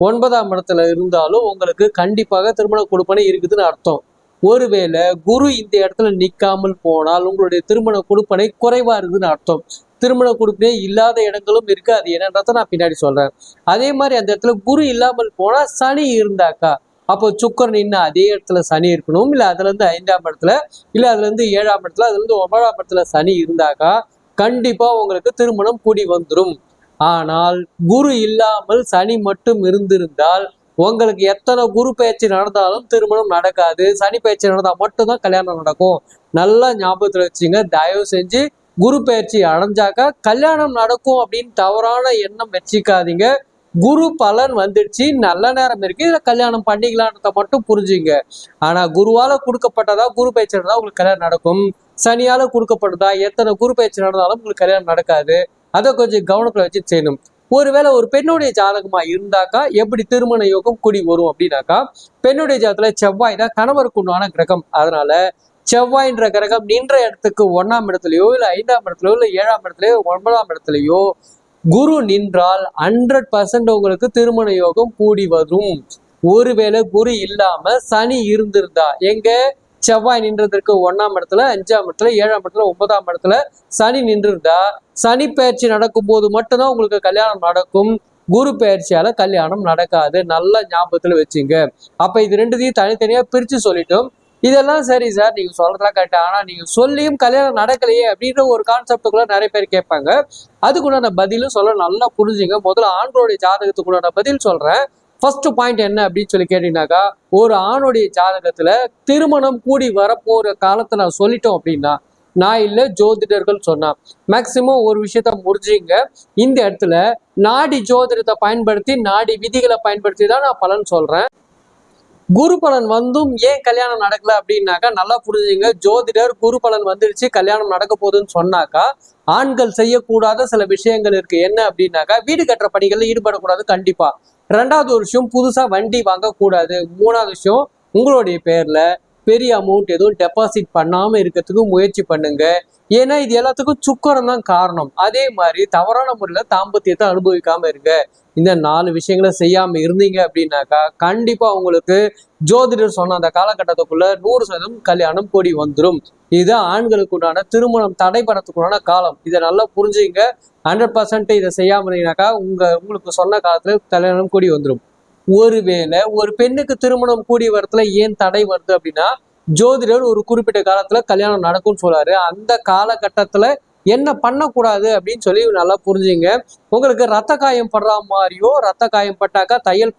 ஒன்பதாம் இடத்துல இருந்தாலும் உங்களுக்கு கண்டிப்பாக திருமண கொடுப்பனை இருக்குதுன்னு அர்த்தம். ஒருவேளை குரு இந்த இடத்துல நிற்காமல் போனால் உங்களுடைய திருமண கொடுப்பனை குறைவா இருக்குதுன்னு அர்த்தம். திருமண கொடுப்பனே இல்லாத இடங்களும் இருக்கு. அது என்னன்றத நான் பின்னாடி சொல்றேன். அதே மாதிரி அந்த இடத்துல குரு இல்லாமல் போனா சனி இருந்தாக்கா அப்போ சுக்கரன் இன்னும் அதே இடத்துல சனி இருக்கணும். இல்லை அதுலேருந்து ஐந்தாம் இடத்துல இல்லை அதுலேருந்து ஏழாம் இடத்துல அதுலேருந்து ஒன்பதாம் இடத்துல சனி இருந்தாக்கா கண்டிப்பாக உங்களுக்கு திருமணம் கூடி வந்துடும் ஆனால் குரு இல்லாமல் சனி மட்டும் இருந்திருந்தால் உங்களுக்கு எத்தனை குரு பயிற்சி நடந்தாலும் திருமணம் நடக்காது. சனி பயிற்சி நடந்தால் மட்டும்தான் கல்யாணம் நடக்கும். நல்லா ஞாபகத்தில் வச்சுங்க. தயவு செஞ்சு குரு பயிற்சி அடைஞ்சாக்கா கல்யாணம் நடக்கும் அப்படின்னு தவறான எண்ணம் வச்சுக்காதீங்க. குரு பலன் வந்துடுச்சு. நல்ல நேரம் இருக்கு. இதுல கல்யாணம் பண்ணிக்கலான்றத மட்டும் புரிஞ்சுங்க. ஆனா குருவால கொடுக்கப்பட்டதா குரு பயிற்சி நடந்தா உங்களுக்கு கல்யாணம் நடக்கும். சனியால கொடுக்கப்பட்டதா எத்தனை குரு பயிற்சி நடந்தாலும் உங்களுக்கு கல்யாணம் நடக்காது. அதை கொஞ்சம் கவனத்துல வச்சு செய்யணும். ஒருவேளை ஒரு பெண்ணுடைய ஜாதகமா இருந்தாக்கா எப்படி திருமண யோகம் கூடி வரும் அப்படின்னாக்கா பெண்ணுடைய ஜாதகத்துல செவ்வாய் தான் கணவருக்கு உண்டான கிரகம். அதனால செவ்வாயின்ற கிரகம் நின்ற இடத்துக்கு ஒன்னாம் இடத்துலயோ இல்ல ஐந்தாம் இடத்துலயோ இல்ல ஏழாம் இடத்துலயோ ஒன்பதாம் இடத்துலயோ குரு நின்றால் ஹண்ட்ரட் பர்சன்ட் உங்களுக்கு திருமண யோகம் கூடி வரும். ஒருவேளை குரு இல்லாம சனி இருந்திருந்தா எங்க? செவ்வாய் நின்றதற்கு ஒன்னாம் இடத்துல அஞ்சாம் இடத்துல ஏழாம் இடத்துல ஒன்பதாம் இடத்துல சனி நின்றுருந்தா சனி பயிற்சி நடக்கும் போது மட்டும்தான் உங்களுக்கு கல்யாணம் நடக்கும். குரு பயிற்சியால கல்யாணம் நடக்காது. நல்ல ஞாபகத்துல வச்சுங்க. அப்ப இது ரெண்டுத்தையும் தனித்தனியா பிரிச்சு சொல்லிட்டோம். இதெல்லாம் சரி சார் நீங்க சொல்றதா கரெக்ட் ஆனா நீங்க சொல்லியும் கல்யாணம் நடக்கலையே அப்படின்ற ஒரு கான்செப்டுக்குள்ள நிறைய பேர் கேட்பாங்க. அதுக்குண்டான பதிலும் சொல்ல நல்லா புரிஞ்சுங்க. முதல்ல ஆண்களுடைய ஜாதகத்துக்குண்டான பதில் சொல்றேன். ஃபர்ஸ்ட் பாயிண்ட் என்ன அப்படின்னு சொல்லி கேட்டீங்கன்னாக்கா ஒரு ஆணுடைய ஜாதகத்துல திருமணம் கூடி வரப்போற காலத்தை நான் சொல்லிட்டோம் அப்படின்னா நான் இல்லை ஜோதிடர்கள் சொன்னான் மேக்சிமம் ஒரு விஷயத்த முடிஞ்சுங்க. இந்த இடத்துல நாடி ஜோதிடத்தை பயன்படுத்தி நாடி விதிகளை பயன்படுத்தி தான் நான் பலன் சொல்றேன். குரு பலன் வந்தும் ஏன் கல்யாணம் நடக்கல அப்படின்னாக்கா நல்லா புரிஞ்சுங்க. ஜோதிடர் குரு பலன் வந்துடுச்சு கல்யாணம் நடக்க போகுதுன்னு சொன்னாக்கா ஆண்கள் செய்யக்கூடாத சில விஷயங்கள் இருக்கு. என்ன அப்படின்னாக்கா வீடு கட்டுற பணிகளில் ஈடுபடக்கூடாது கண்டிப்பா. ரெண்டாவது வருஷம் விஷயம் புதுசா வண்டி வாங்கக்கூடாது. மூணாவது விஷயம் உங்களுடைய பேர்ல பெரிய அமௌண்ட் எதுவும் டெபாசிட் பண்ணாம இருக்கிறதுக்கு முயற்சி பண்ணுங்க. ஏன்னா இது எல்லாத்துக்கும் சுக்கரம் தான் காரணம். அதே மாதிரி தவறான முறையில் தாம்பத்தியத்தை அனுபவிக்காம இருங்க. இந்த நாலு விஷயங்களை செய்யாம இருந்தீங்க அப்படின்னாக்கா கண்டிப்பா உங்களுக்கு ஜோதிடர் சொன்ன அந்த காலகட்டத்துக்குள்ள நூறு சதவீதம் கல்யாணம் கூடி வந்துடும் இது ஆண்களுக்கு உண்டான திருமணம் தடைபடத்துக்குண்டான காலம். இதை நல்லா புரிஞ்சுங்க. ஹண்ட்ரட் பர்சன்ட் இதை செய்யாம இருந்தீங்கன்னாக்கா உங்க உங்களுக்கு சொன்ன காலத்துல கல்யாணம் கூடி வந்துடும் ஒருவேளை ஒரு பெண்ணுக்கு திருமணம் கூடி வரத்துல ஏன் தடை வருது அப்படின்னா ஜோதிடர் ஒரு குறிப்பிட்ட காலத்துல கல்யாணம் நடக்கும்னு சொல்றாரு. அந்த காலகட்டத்துல என்ன பண்ணக்கூடாது அப்படின்னு சொல்லி நல்லா புரிஞ்சுங்க. உங்களுக்கு ரத்த காயம் படுற மாதிரியோ ரத்த காயம் பட்டாக்கா தையல்